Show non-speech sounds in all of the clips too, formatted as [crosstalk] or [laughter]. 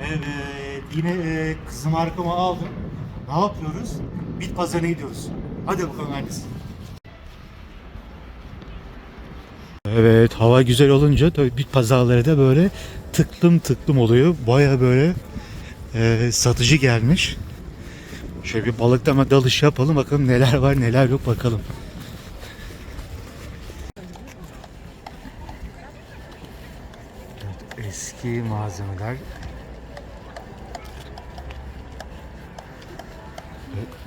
Evet, yine e, kızımı arkama aldım. Ne yapıyoruz? Bit pazarına gidiyoruz. Hadi bakalım annesi. Evet, hava güzel olunca tabii bit pazarları da böyle tıklım tıklım oluyor. Baya böyle e, satıcı gelmiş. Şöyle bir balıklama dalış yapalım bakalım neler var neler yok bakalım. Eski malzemeler.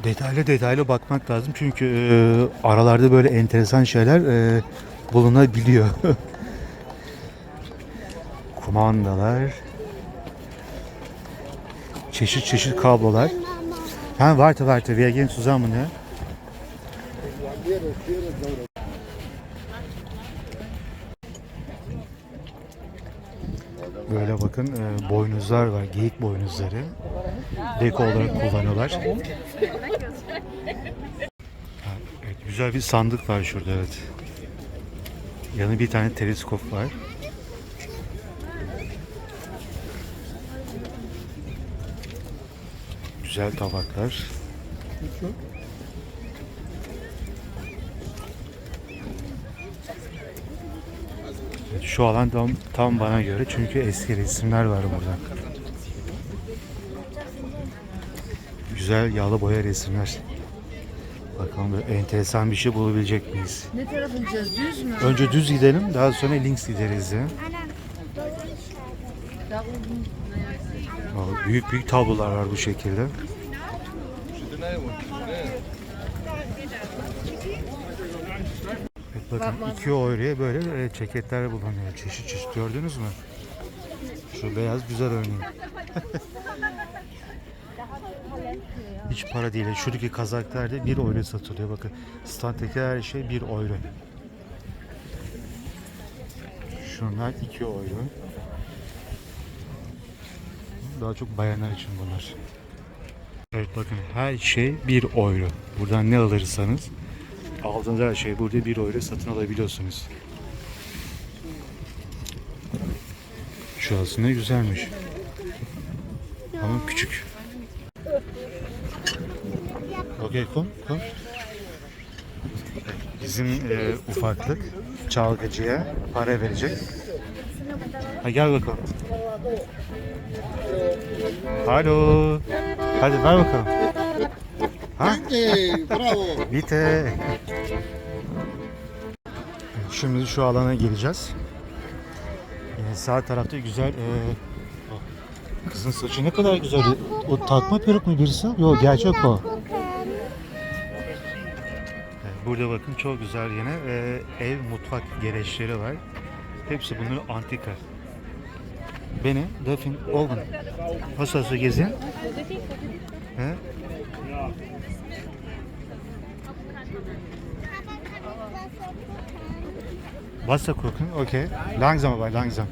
Detaylı detaylı bakmak lazım çünkü e, aralarda böyle enteresan şeyler e, bulunabiliyor. [laughs] Kumandalar. Çeşit çeşit kablolar. Ha warte warte wir gehen zusammen ya. Böyle bakın e, boynuzlar var, geyik boynuzları. Deko olarak kullanıyorlar. Evet, güzel bir sandık var şurada evet. Yanı bir tane teleskop var. Güzel tabaklar. Şu alan tam, tam bana göre çünkü eski resimler var burada. Güzel yağlı boya resimler. Bakalım böyle enteresan bir şey bulabilecek miyiz? Ne tarafa gideceğiz? Düz mü? Önce düz gidelim daha sonra links gideriz ya. Aa, Büyük büyük tablolar var bu şekilde. Bakın 2 euroya böyle e, ceketler bulunuyor. Çeşit çeşit gördünüz mü? Şu beyaz güzel örneğin. [laughs] Hiç para değil. Şuradaki kazaklar da 1 euro satılıyor. Bakın standtaki her şey 1 euro. Şunlar 2 euro. Daha çok bayanlar için bunlar. Evet bakın her şey 1 euro. Buradan ne alırsanız aldığınız her şey burada 1 euro satın alabiliyorsunuz. Şu aslında güzelmiş. Ama küçük. Okey kom kom. Bizim e, ufaklık çalgıcıya para verecek. Ha, gel bakalım. Alo. Hadi ver bakalım. Ha? Hey, bravo. Bite. Şimdi şu alana gireceğiz. Yine sağ tarafta güzel e, kızın saçı ne kadar güzel. O takma peruk mu birisi? Yok gerçek o. Burada bakın çok güzel yine e, ev mutfak gereçleri var. Hepsi bunlar antika. Beni Olgun. Nasıl nasıl gezin? He? Wasser gucken, okay. Langsam aber langsam.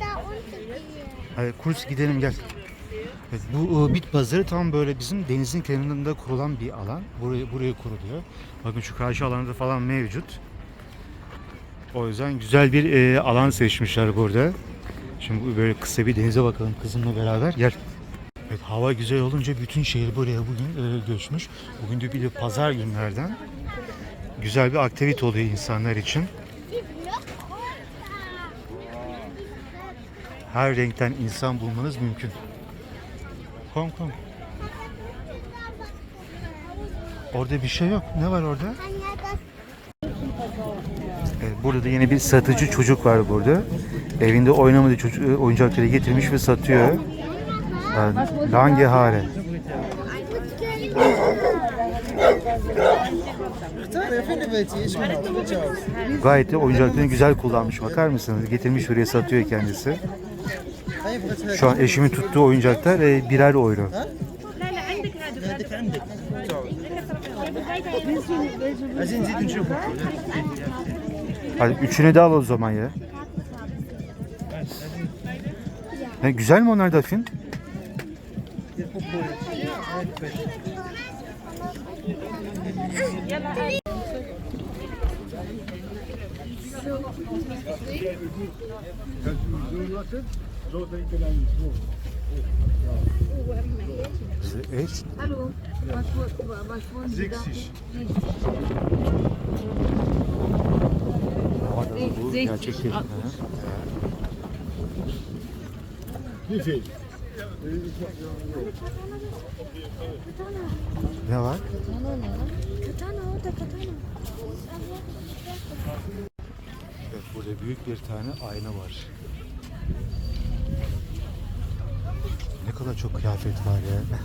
Da. Hadi kurs gidelim gel. Evet, bu e, bit pazarı tam böyle bizim denizin kenarında kurulan bir alan. Buraya, buraya kuruluyor. Bakın şu karşı alanda falan mevcut. O yüzden güzel bir e, alan seçmişler burada. Şimdi böyle kısa bir denize bakalım kızımla beraber. Gel. Evet, hava güzel olunca bütün şehir buraya bugün e, göçmüş. Bugün de bir de pazar günlerden. Güzel bir aktivite oluyor insanlar için. Her renkten insan bulmanız mümkün. Kom kom. Orada bir şey yok. Ne var orada? Kann ja das Evet, burada da yine bir satıcı çocuk var burada. Evinde oynamadığı çocuk, oyuncakları getirmiş ve satıyor. Yani, Lange hare. Tane finden weet je, is maar goed zo. Gayet de oyuncaklarını güzel kullanmış. Bakar mısınız? Getirmiş buraya satıyor kendisi. Şu an eşimin tuttuğu oyuncaklar e, birer euro. dik. Hadi üçünü de al o zaman ya. Ne, güzel mi onlar Dafin? Bize et. Hallo, was, wo- was wollen Sie da? Bu gerçek bir. Hı. Wie viel? Ne var? Katana orada katana. Evet, burada büyük bir tane ayna var. Ne kadar çok kıyafet var ya.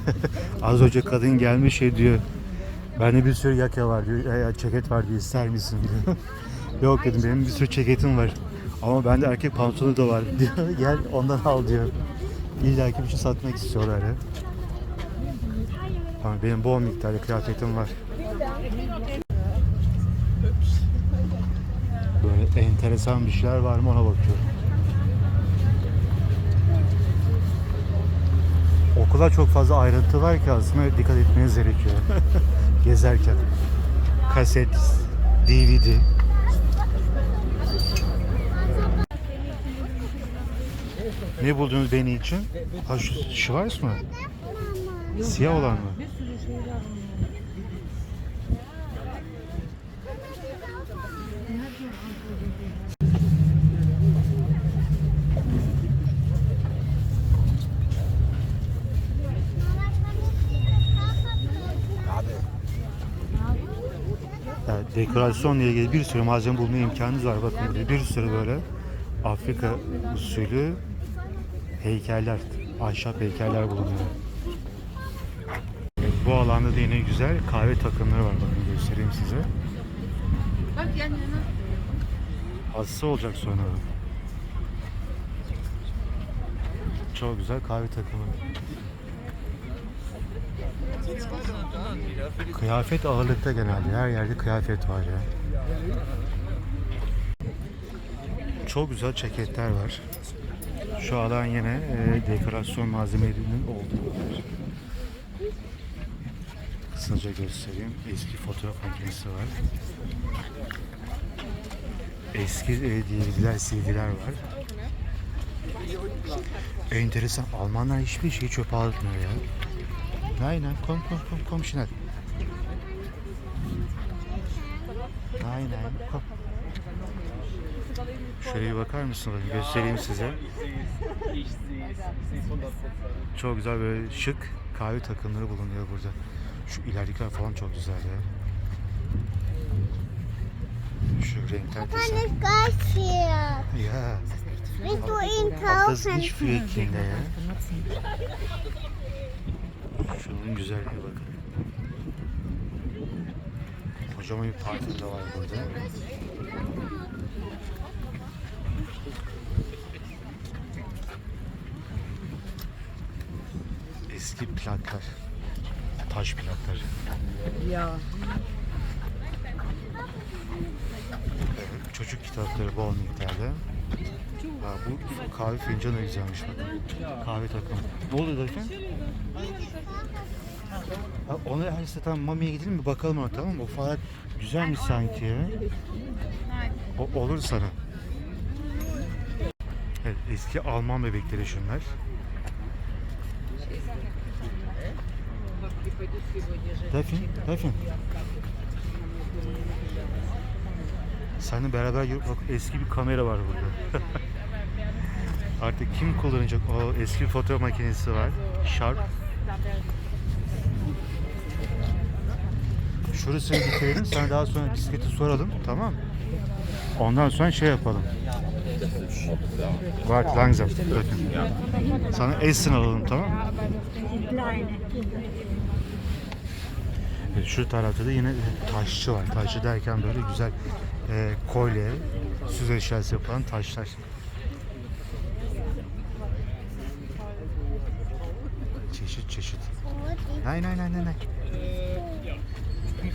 [laughs] Az önce kadın gelmiş şey diyor. Bende bir sürü yaka var diyor. Ya, ceket var diyor. İster misin diyor. Yok dedim benim bir sürü ceketim var. Ama bende erkek pantolonu da var [laughs] diyor. Gel ondan al diyor. İlla ki bir şey satmak istiyorlar ya. Tamam benim bol miktarda kıyafetim var. Böyle enteresan bir şeyler var mı ona bakıyorum. O kadar çok fazla ayrıntı var ki aslında dikkat etmeniz gerekiyor. [laughs] Gezerken. Kaset, DVD. Ne buldunuz beni için? Ha şu Schwarz mı? Siyah olan mı? Yani dekorasyonla ilgili bir sürü malzeme bulma imkanınız var. Bakın burada bir sürü böyle Afrika usulü heykeller, ahşap heykeller bulunuyor. Bu alanda da yine güzel kahve takımları var. Bakın göstereyim size. Hasta olacak sonra. Çok güzel kahve takımı. Kıyafet ağırlıkta genelde. Her yerde kıyafet var ya. Çok güzel ceketler var. Şu alan yine e, dekorasyon malzemelerinin olduğu yer. Kısaca göstereyim. Eski fotoğraf makinesi var. Eski e, DVD'ler, CD'ler var. Enteresan. Almanlar hiçbir şeyi çöpe atmıyor ya. Aynen. Kom kom kom kom schnell. Aynen. Kom. Şöyle bir bakar mısın? Bakın Göstereyim size. Çok güzel böyle şık kahve takımları bulunuyor burada. Şu ileridekiler falan çok güzel ya. Şu renkler güzel. Ya. Nicht für Kinder ya. Şunun güzelliğe bakın. Kocaman bir parfüm de var burada. Eski plaklar. Taş plaklar. Evet, çocuk kitapları bol miktarda. Ya bu kahve fincanı güzelmiş bakın. Kahve takımı. Ne oluyor Dorfen? Ha, onu her tamam Mami'ye gidelim mi bakalım ona tamam mı? O farat güzelmiş sanki ya. O, olur sana. Evet eski Alman bebekleri şunlar. Defin, Defin. Seninle beraber yürü- bak eski bir kamera var burada. [laughs] Artık kim kullanacak o eski fotoğraf makinesi var. Sharp. Şurasını bitirelim. Sana daha sonra bisikleti soralım. Tamam. Ondan sonra şey yapalım. Bak langsam. Sana Esin alalım tamam mı? Evet, Şu tarafta da yine taşçı var. Taşçı derken böyle güzel e, kolye, süs eşyası yapılan taşlar. Çeşit çeşit. Nein nein nein nein. nein.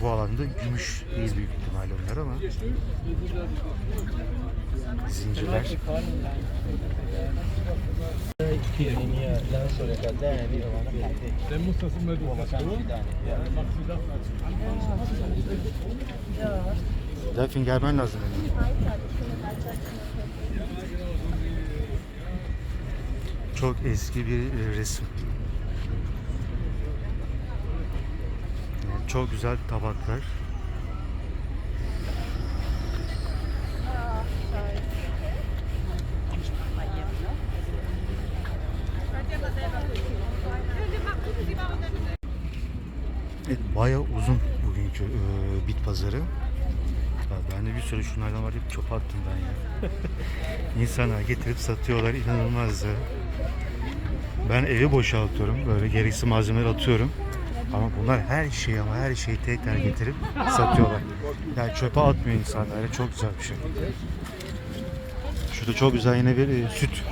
Bu alanda gümüş değil büyük ihtimalle onlar ama zincirler. Delfin gelmen lazım benim. Çok eski bir e, resim. Çok güzel tabaklar. Evet, bayağı uzun bugünkü e, bit pazarı. Ya ben de bir sürü şunlardan var hep çöpe attım ben ya. [laughs] İnsanlar getirip satıyorlar inanılmaz ya. Ben evi boşaltıyorum böyle gereksiz malzemeleri atıyorum. Ama bunlar her şeyi ama her şeyi tekrar getirip satıyorlar. Yani çöpe atmıyor insanlar. Çok güzel bir şey. Şurada çok güzel yine bir e, süt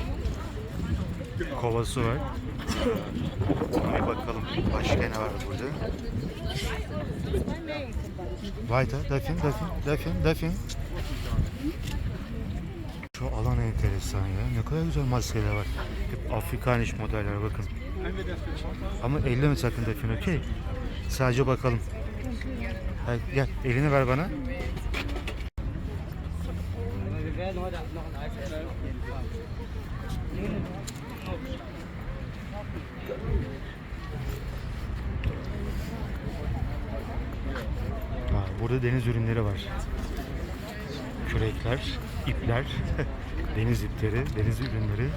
kovası var. Bir bakalım başka ne var burada. Weiter, Delfin, Delfin, Delfin, Delfin. Şu alan enteresan ya. Ne kadar güzel maskeler var. Hep Afrikaniş modeller bakın. Ama elleme sakın Delfin, okey? Sadece bakalım. Hadi gel, elini ver bana. Ha, burada deniz ürünleri var. Kürekler, ipler, [laughs] deniz ipleri, deniz ürünleri.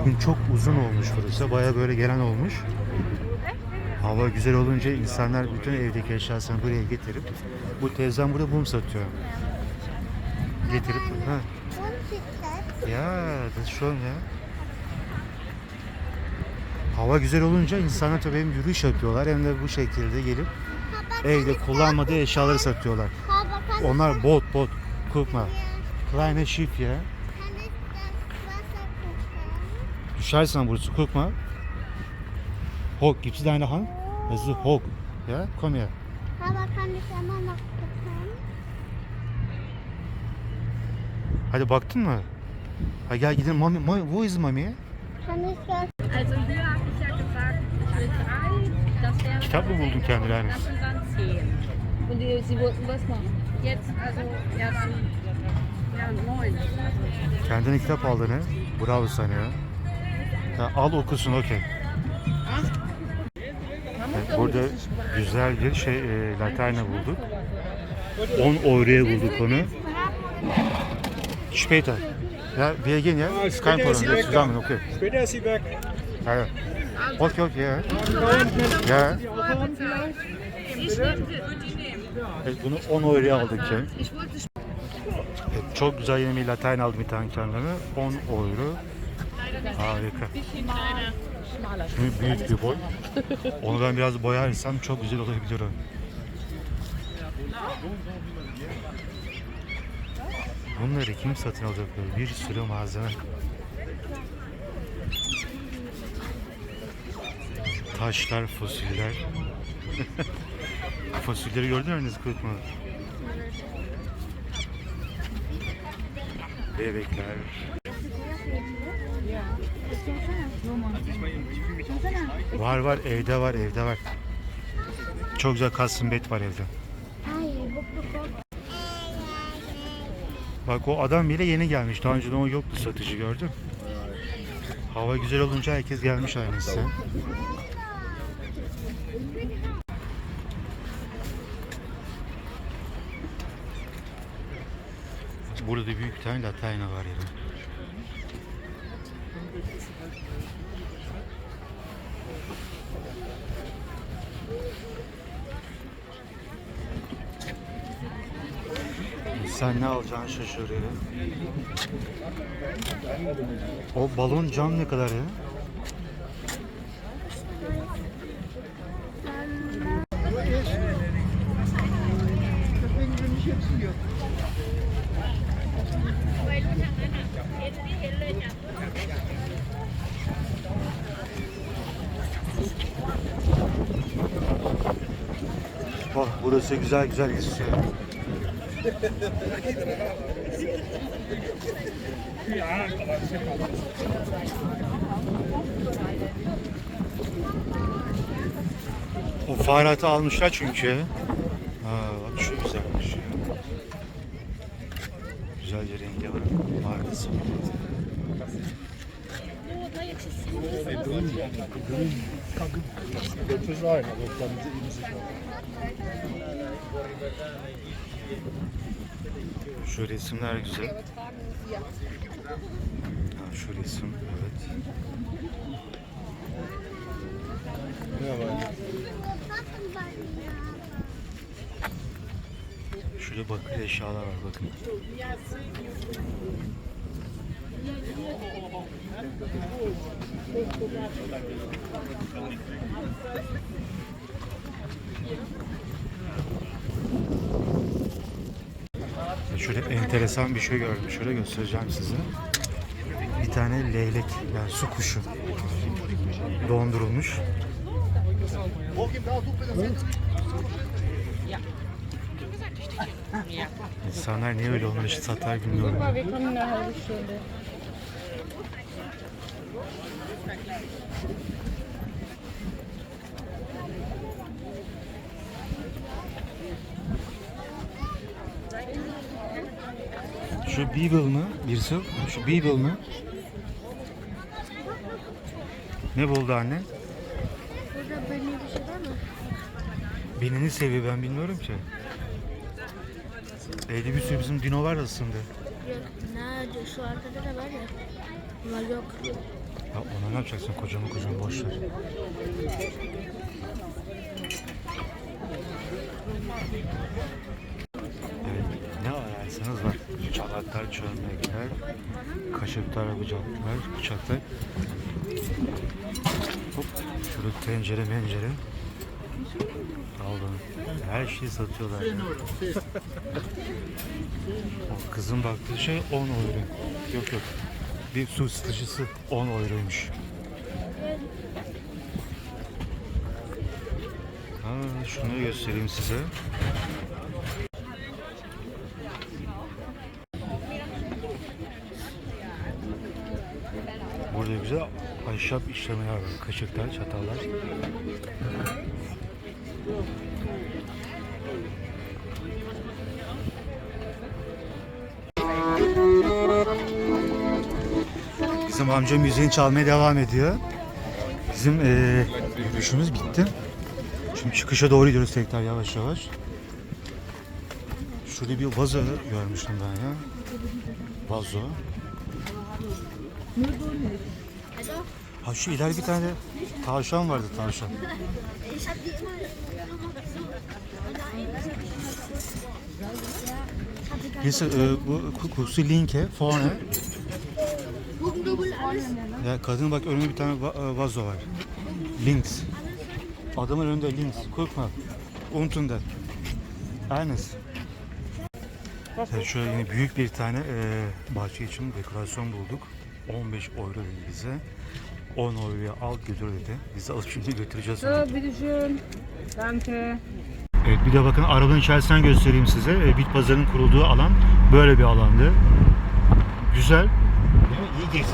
Bugün çok uzun olmuş burası. Baya böyle gelen olmuş. Hava güzel olunca insanlar bütün evdeki eşyasını buraya getirip bu teyzem burada mum satıyor. Getirip ha. Ya, das schon ya. Hava güzel olunca insanlar tabii hem yürüyüş yapıyorlar hem de bu şekilde gelip evde kullanmadığı eşyaları satıyorlar. Onlar bot bot. Mal. Kleine Schiff ya. Düşersen burası mal. Hock, gibt's deine Hand? Das ist Hock. Ja, komm her. Papa, kann ich immer noch gucken? Hadi baktın mı? Ha gel gidelim. Mami, mami, wo ist Mami? Kann ich das? Also hier habe ich ja gesagt, ich will drei, das wäre Kitap mı buldun kendine? Und die, Sie wollten was machen? Jetzt also. Kendine kitap aldın he. Bravo sana ya. Ha, al okusun okey. Evet, burada güzel bir şey e, laterna bulduk. 10 euroya bulduk onu. Später. Ja, wir gehen. Ist kein Problem. Zusammen, okay. Später ist sie weg. Ja, ja. Okay, okay, ja. Ja. Evet, bunu 10 euroya aldık ya. Evet, çok güzel yeni bir laterna aldım kendime. 10 euro. Harika. Şimdi büyük bir boy. Onu ben biraz boyarsam çok güzel olabilir. Bunları kim satın alacak böyle bir sürü malzeme. Taşlar, fosiller. [laughs] Fosilleri gördün mü Kutma? Bebekler. Var var evde var evde var. Çok güzel custom bed var evde. Bak o adam bile yeni gelmiş. Daha önceden o yoktu satıcı gördün. mü? Hava güzel olunca herkes gelmiş aynısı. Burada büyük bir tane laterna var yani. Sen ne alacağını şaşırıyor. O balon cam ne kadar ya? Bak burası güzel güzel esiyor. Of Fahret'i almışlar çünkü. Ha, bak şu güzelmiş ya. Güzel bir rengi var. Aber dann eben sich noch. Şu resimler güzel. Ha, şu resim evet. Şurada bakır eşyalar var bakın. Şöyle enteresan bir şey gördüm. Şöyle göstereceğim size. Bir tane leylek yani su kuşu dondurulmuş. İnsanlar niye öyle onları işte satar bilmiyorum. Şu Beagle mı? Birisi. Şu Beagle mı? Ne buldu anne? Burada böyle bir şey var mı? Benini seviyor ben bilmiyorum ki. Evde bir sürü bizim dino var aslında. Yok. Nerede? Şu arkada da var ya. Ama yok. Ya ona ne yapacaksın kocamı kocamı boş ver. Evet, ne ararsanız var. Çalaklar, çömlekler, kaşıklar, bıçaklar, bıçaklar. Hop, şurada tencere, mencere. Allah'ım, her şeyi satıyorlar. O kızın baktığı şey 10 euro. Yok yok. Bir su ısıtıcısı 10 euroymuş. Ha, şunu göstereyim size. Burada güzel ahşap işlemeler var. Kaşıklar, çatallar. Bizim amca müziğini çalmaya devam ediyor. Bizim eee yürüyüşümüz bitti. Şimdi çıkışa doğru gidiyoruz tekrar yavaş yavaş. Şurada bir vazo görmüştüm ben ya. Vazo. Ha şu ileride bir tane tavşan vardı tavşan. Neyse e, bu ku- kutusu linke vorne. Ya kadın bak önünde bir tane e, vazo var. Links. Adamın önünde links. Guck mal. Unten da. Eines. Evet, şöyle yine büyük bir tane e, bahçe için dekorasyon bulduk. 15 euro dedi bize. 10 euroya al götür dedi. Biz alıp şimdi götüreceğiz onu. So, bitteschön. Danke. Evet bir de bakın arabanın içerisinden göstereyim size. E, Bit pazarının kurulduğu alan böyle bir alandı. Güzel. İyi geçti.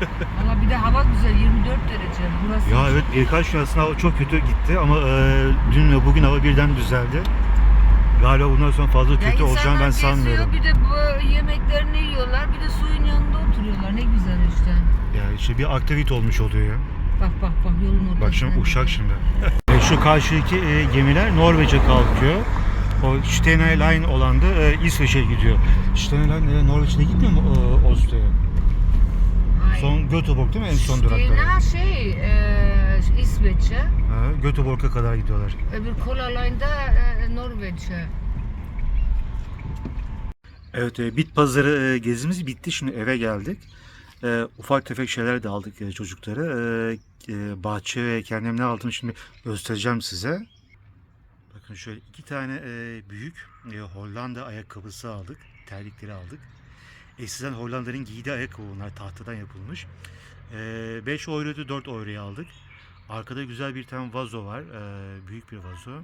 [laughs] Ama bir de hava güzel 24 derece. Burası Ya evet birkaç gün aslında hava çok kötü gitti ama e, dün ve bugün hava birden düzeldi. Galiba bundan sonra fazla Ya kötü olacağını ben insanlar sanmıyorum. geziyor, Bir de bu yemeklerini yiyorlar. Bir de suyun yanında oturuyorlar. Ne güzel işte. Yani işte bir aktivite olmuş oluyor ya. Bak bak bak yolun ortasında. Bak şimdi uşak şimdi. [laughs] E, şu karşıdaki e, gemiler Norveç'e kalkıyor. O Stena Line olan da e, İsveç'e gidiyor. Stena Line e, Norveç'e gitmiyor mu e, Oslo'ya? Son Göteborg değil mi en son durakları? Stena şey e, İsveç'e. Ha, Göteborg'a kadar gidiyorlar. Öbür Kola Line'da e, Norveç'e. Evet, e, bit pazarı e, gezimiz bitti. Şimdi eve geldik. E, ufak tefek şeyler de aldık e, çocuklara. E, e, bahçe ve kendim ne aldım şimdi göstereceğim size. Bakın şöyle iki tane e, büyük e, Hollanda ayakkabısı aldık. Terlikleri aldık. Eskiden Hollanda'nın giydiği ayakkabı bunlar tahtadan yapılmış. E, 5 euroydu 4 euroya aldık. Arkada güzel bir tane vazo var. e, büyük bir vazo.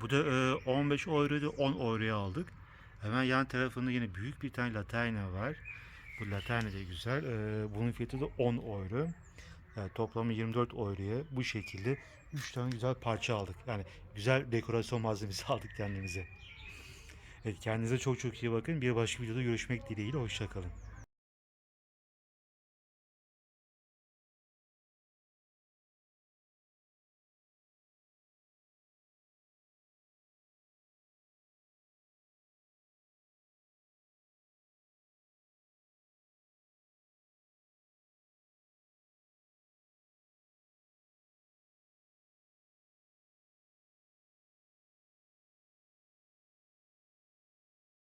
Bu da e, 15 euroydu 10 euroya aldık. Hemen yan tarafında yine büyük bir tane Latina var. Bu Latina de güzel. Ee, bunun fiyatı da 10 euro. Yani toplamı 24 euroya bu şekilde 3 tane güzel parça aldık. Yani güzel dekorasyon malzemesi [laughs] aldık kendimize. Evet kendinize çok çok iyi bakın. Bir başka videoda görüşmek dileğiyle. Hoşçakalın.